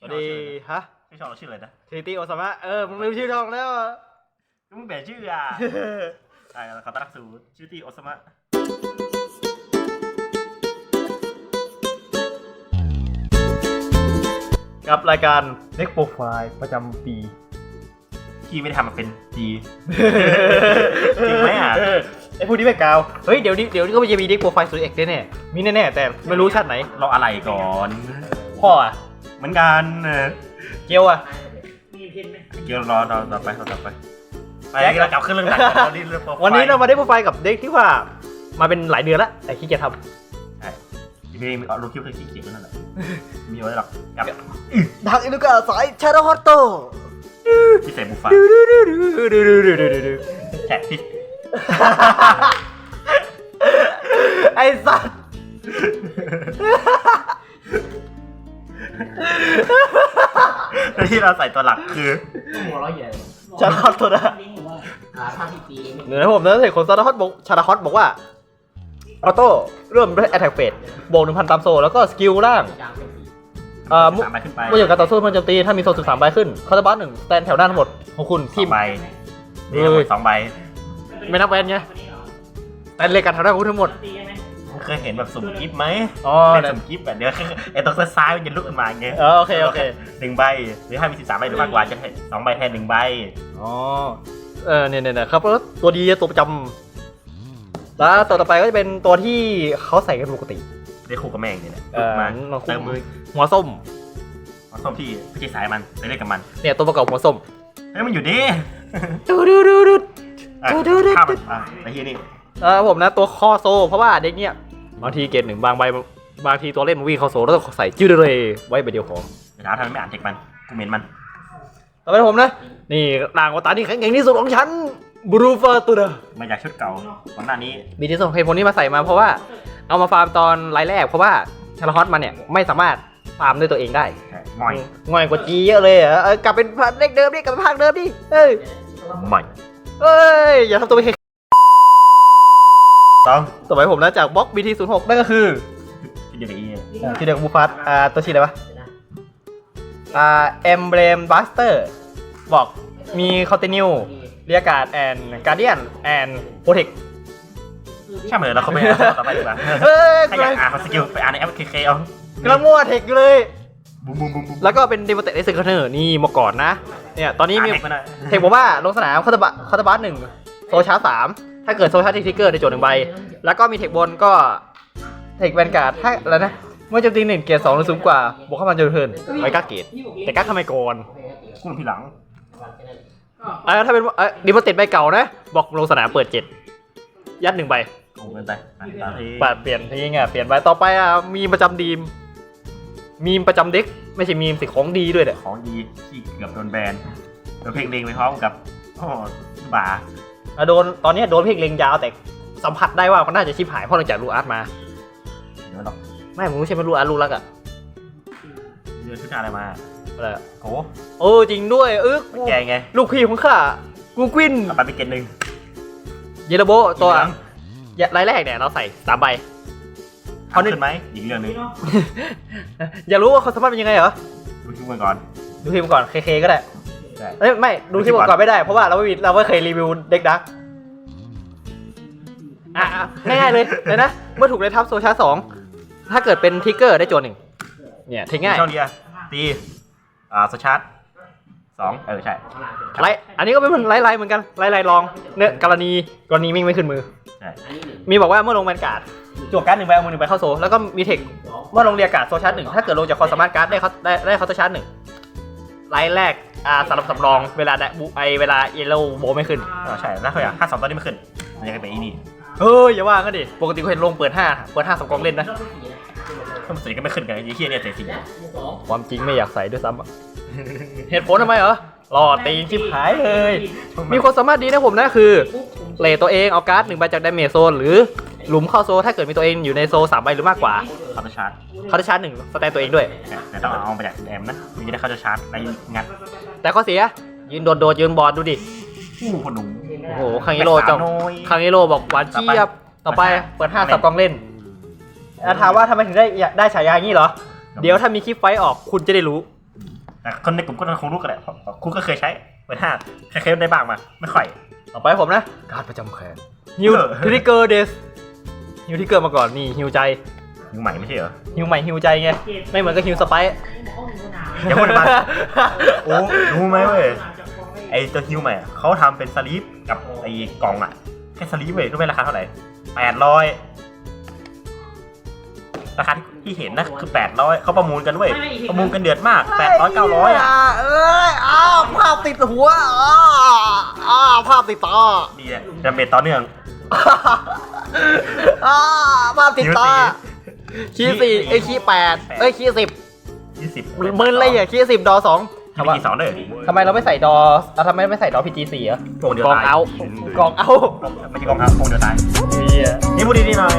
สวัสดีฮะชื่อช่องเราชื่ออะไรนะทีตีโอซามะเออมึงลืมชื่อช่องแล้วอะมึงเปลี่ยนชื่ออะใช่ขอต้อนรับสู่ชื่อที่โอซามะกับรายการ Next Profile ประจำปีที่ไม่ได้ทำมาเป็นดีจริงไหมอะเไอพวกนี้ไม่กาว เฮ้ยเดี๋ยวนี้เดี๋ยวนี้ก็จะมี Next Profile ศูนย์เอกแน่ๆมีแน่ๆแต่ไม่รู้ชาติไหน เราอะไรก่อน พ่ออะ เหมือนกันเออเกียวอะเกี่ยวรอรอต่อไปรอต่อไปไปเรากลับขึ้นเรื่องหนักเราดีเรื่องโปรไฟล์วันนี้เรามาได้โปรไฟล์กับเด็กที่ว่ามาเป็นหลายเดือนแล้วแต่ขี้เกียจทใช่ที่ไม่มีเอาลูกคิวเคยขี้เกียจนั่นแหละมีไว้หรอกกับำดักอินุกะสายชาร์ฮอตโตที่ใส่บูฟันแท็กที่ไอ้สัตว์ แล้วที่เราใส่ตัวหลักคือหัวเราะใหญ่ชาร์ฮอตโตนะอ่าภาคที่ตีเดี๋ยวนะผมนะเห็นคนชาร์ฮอตบอกชาร์ฮอตบอกว่าออโต้เริ่มด้วย attack phase บวก1,000ตามโซแล้วก็สกิลล่างจางเป็นสีเอ่อมุสามใบขึ้นไปเมื่ออยู่การต่อสู้มันโจมตีถ้ามีโซนสุดสามใบขึ้นคาร์บัสหนึ่งสแตนแถวหน้าทั้งหมดของคุณที่ที่ใบนี่ทั้งหมดสองใบไม่นับแวนไง แต่เลขการแถวหน้าของคุณทั้งหมด เคยเห็นแบบสุ่มกิฟต์ไหมอ๋อเล่นเนี่ยสุ่มกิฟต์แบบเดี๋ยวไอ้ตรงซ้ายมันจะลุกขึ้นมาไงเออโอเคโอเคหนึ่งใบหรือถ้ามีสิบสามใบหรือมากกว่าจะให้สองใบแทนหนึ่งใบอ๋อเออเนี่ยเนี่ยเนี่ยครับแล้วตัวดีตัวประจำแล้วตัวต่อไปก็จะเป็นตัวที่เขาใส่กันปกติได้คู่กับแม่งนี่แหละเออมามาคู่เติมมือหัวส้มมาส้มที่ที่สายมันไปเล่นกับมันเนี่ยตัวประกอบหัวส้มเฮ้ยมันอยู่ดิดูดูดูดูอะดูดูดูข้ามมันอะไอ้ที่นี่เออผมนะตัวคอโซ เพราะว่าเด็กเนี่ย บางทีเกรดหนึ่งบางใบบางทีตัวเล่นมันวิ่งเข้าโซแล้วต้องใส่จืดเลยไว้ใบเดียวของเดี๋ยวทำไมไม่อ่านเทคมันกูเมนมันต่อไปผมนะ นี่ด่างวตารที่แข็งแกร่งที่สุดของฉันบรูฟาตัวเดอมาจากชุดเก่าก่อนหน้านี้มีที่ส่งเหตุผลที่มาใส่มาเพราะว่าเอามาฟาร์มตอนไลน์แรกเพราะว่าชาร์ลฮอตมันเนี่ยไม่สามารถฟาร์มด้วยตัวเองได้ใช่ง่อยง่อยกว่าจีเยอะเลยอะเออกลับเป็นภาคเลขเดิมดิกลับเป็นภาคเดิมดิเอ้ยใหม่เอ้ยอย่าทำตัวเป็นแค่ ต้องต่อไปผมนะจากบล็อก BT06 นั่นก็คือที่เดียวกับอีเนี่ยที่เดียวกับบูฟัสอ่าตัวชื่ออะไรวะอ่าเอมเบรมบัสเตอร์บอกมีคอนติเนียเรียกการ์ดแอนการเดียนแอนโปรเทคช่างมันเถอะเราเขาไม่อ่านต่อไปดีกว่าเฮ้ยถ้าอยากอ่านเขาสกิลไปอ่านในแอปเคเคเอากำลังมั่วเทคอยู่เลยบูมบูมบูมบูมแล้วก็เป็นเดมเตเอสเซอร์เนอร์นี่มาก่อนนะเนี่ยตอนนี้มีอ่าเทคมันอะเทคบอกว่าลงสนามคาตาบะคาตาบัสหนึ่งโซชาร์สาม ถ้าเกิดโซชาร์ทิกเกอร์ได้โจทย์หนึ่งใบ แล้วก็มีเทคบนก็เทคแวนการ์ดถ้าอะไรนะ เมื่อโจมตีหนึ่งเกียร์สองหรือสูงกว่าบวกเข้ามาจนเทิร์นไว้ก้าเกตแต่ก้าทำไมก่อนกุ้งทีหลังเออถ้าเป็นเออดิมเต็ดใบเก่านะ บอกลงสนามเปิดเจ็ดยัดหนึ่งใบโอ้เกินไปอะตามที่ปาดเปลี่ยนทีไงเปลี่ยนใบต่อไปอะมีประจำดีมมีมประจำเด็กไม่ใช่มีมสิของดีด้วยเนี่ยของดีที่เกือบโดนแบนโดนเพลงเลงไปพร้อมกับโอ้บา อะโดนตอนเนี้ยโดนเพลงเลงยาวแต่สัมผัสได้ว่ามันน่าจะชิบหายเพราะหลังจากรูอาร์ตมาเดี๋ยวหรอกไม่ผมไม่ใช่ไม่รู้อาร์ตรู้รักอะเดือนชุดอะไรมาอะไรอะโอ้โอ้จริงด้วยเออมันแกไงลูกพี่ของข้ากูกวินเอาไปเป็นเกณฑ์หนึ่งเยลโบตัวเหลืองรายแรกเนี่ยเราใส่สามใบเอาขึ้นไหมอีกเรื่องหนึงอยากรู้ว่าเขาสามารถเป็นยังไงเหรอดูชุดมันก่อน ดูทีมก่อนเคเคก็ได้ ได้เอ้ยไม่ดูทีมก่อนไม่ได้เพราะว่าเราไม่มีเราไม่เคยรีวิวเด็กดักอะอะง่ายๆเลยเลยนะเมื่อถูกเลยทับโซชาร์สองถ้าเกิดเป็นทิกเกอร์ได้โจทย์หนึ่งเนี่ยทิ้งง่ายช่องเดียตีอ่าสชาร์ตสองเออใช่ ไลท์อันนี้ก็เป็นไลท์ไลท์เหมือนกันไลท์ไลท์ลองเนี่ยกรณีกรณีมิ่งไม่ขึ้นมือ ใช่อันนี้หนึ่งมีบอกว่าเมื่อลงแวนการ์ดจวกการ์ดหนึ่งใบเอามือหนึ่งใบเข้าโซแล้วก็มีเทคเมื่อลงเรียกการ์ดโซชาร์จหนึ่งถ้าเกิดลงจากคอสามารถการ์ดได้เขาได้ได้เขาชาร์จหนึ่ง ไลท์แรกอ่าสำหรับสำรองเวลาได้บูไอเวลาเยลโล่โบไม่ขึ้นเออใช่แล้วเขาอยากถ้าสองตัวนี้ไม่ขึ้นมันจะกลายเป็นอีนี่เฮ้ยอย่าว่ากันดิปกติเขาเห็นลงเปิดห้าเปิดห้าสองกองเล่นนะถ้ามันสีก็ไม่ขึ้นกันไอ้เหี้ยเนี่ยเสียสีความจริงไม่อยากใส่ด้วยซ้ำอะเหตุผลทำไมเหรอหล่อตีนชิบหายเลย มีความสามารถดีนะผมนะคือเลตัวเองเอาการ์ดหนึ่งใบจากดาเมจโซนหรือหลุมเข้าโซถ้าเกิดมีตัวเองอยู่ในโซสามใบหรือมากกว่า เขาจะชาร์จเขาจะชาร์จหนึ่งสแตนตัวเองด้วย แต่ต้องเอามาจากแอมนะมันจะได้เขาจะชาร์จในงัดแต่ข้อเสีย ยืนโดดโดดๆยืนบอดดูดิผู้พนุ่มโอ้โหคังฮิโร่จ้องน้อยคังฮิโร่บอกหวานเจี๊ยบต่อไปต่อไปเปิดห้าสับกองเล่นแล้วถามว่าทำไมถึงได้ได้ฉายาอย่างนี้เหรอ เดี๋ยวถ้ามีคลิปไฟท์ออกคุณจะได้รู้แต่คนในกลุ่มก็คงรู้กันแหละเพราะคุณก็เคยใช้เบอร์ห้าใครเคยได้บ้างมาไม่ค่อยต่อไปผมนะการดประจำแขนฮิวเออทริกเกอร์เดสฮิวทริกเกอร์มาก่อนนี่ฮิวใจ ยุคใหม่ไม่ใช่เหรอ ฮิวใหม่ฮิวใจไง ไม่เหมือนกับฮิวสไปซ์อย่าพูดมา โอ้รู้ไหมเว้ยไอตัวฮิวใหม่อะเขาทำเป็นสลีปกับไอกล่องอะแค่สลีปเว้ยรู้ไหมราคาเท่าไหร่แปดร้อยราคาที่เห็นนะคือแปดร้อยเขาประมูลกันเว้ยประมูลกันเดือดมากแปดร้อยเก้าร้อยอะเอ้ยอ้าวภาพติดหัวอ้าวอ้าวภาพติดตาดีอะดาเมจต่อเนื่องอ้าวภาพติดตา คีย์สี่ไอยคีย์แปดเอ้ยคีย์สิบยี่สิบมึนเลยอะคีย์สิบดอสองทำทำไมไมกี่สองเด้อทำไมเราไม่ใส่ดออะทำไมไม่ใส่ดอพีจีสี่อะโกงเดียวกองตายเอากองเอา ไม่ใช่กองครับโกงเดียวตายเหี้ยนี่พูดดีๆหน่อย